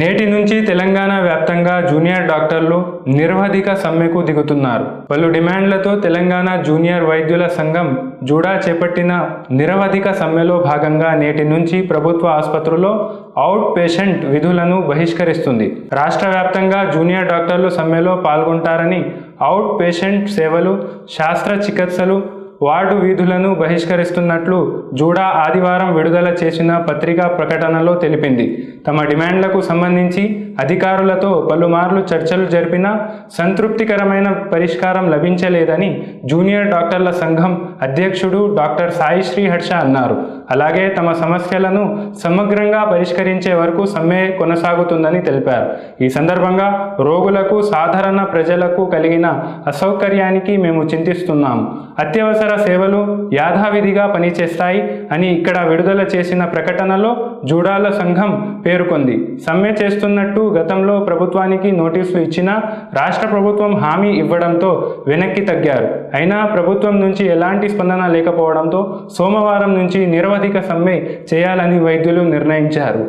నేటి నుంచి తెలంగాణ వ్యాప్తంగా జూనియర్ డాక్టర్లు నిర్వధిక సమ్మెకు దిగుతున్నారు. పలు డిమాండ్లతో తెలంగాణ జూనియర్ వైద్యుల సంఘం జూడా చేపట్టిన నిరవధిక సమ్మెలో భాగంగా నేటి నుంచి ప్రభుత్వ ఆసుపత్రుల్లో అవుట్ పేషెంట్ విధులను బహిష్కరిస్తుంది. రాష్ట్ర వ్యాప్తంగా జూనియర్ డాక్టర్లు సమ్మెలో పాల్గొంటారని అవుట్ పేషెంట్ సేవలు శాస్త్ర చికిత్సలు వార్డు వీధులను బహిష్కరిస్తున్నట్లు జూడా ఆదివారం విడుదల చేసిన పత్రికా ప్రకటనలో తెలిపింది. తమ డిమాండ్లకు సంబంధించి అధికారులతో పలుమార్లు చర్చలు జరిపినా సంతృప్తికరమైన పరిష్కారం లభించలేదని జూనియర్ డాక్టర్ల సంఘం అధ్యక్షుడు డాక్టర్ సాయి శ్రీహర్ష అన్నారు. అలాగే తమ సమస్యలను సమగ్రంగా పరిష్కరించే వరకు సమ్మె కొనసాగుతుందని తెలిపారు. ఈ సందర్భంగా రోగులకు సాధారణ ప్రజలకు కలిగిన అసౌకర్యానికి మేము చింతిస్తున్నాము అత్యవసర సేవలు యాథావిధిగా పనిచేస్తాయి అని ఇక్కడ విడుదల చేసిన ప్రకటనలో జూడాల సంఘం పేర్కొంది. సమ్మె చేస్తున్నట్టు గతంలో ప్రభుత్వానికి నోటీసులు ఇచ్చినా రాష్ట్ర ప్రభుత్వం హామీ ఇవ్వడంతో వెనక్కి తగ్గారు. అయినా ప్రభుత్వం నుంచి ఎలాంటి స్పందన లేకపోవడంతో సోమవారం నుంచి నిరవధిక సమ్మె చేయాలని వైద్యులు నిర్ణయించారు.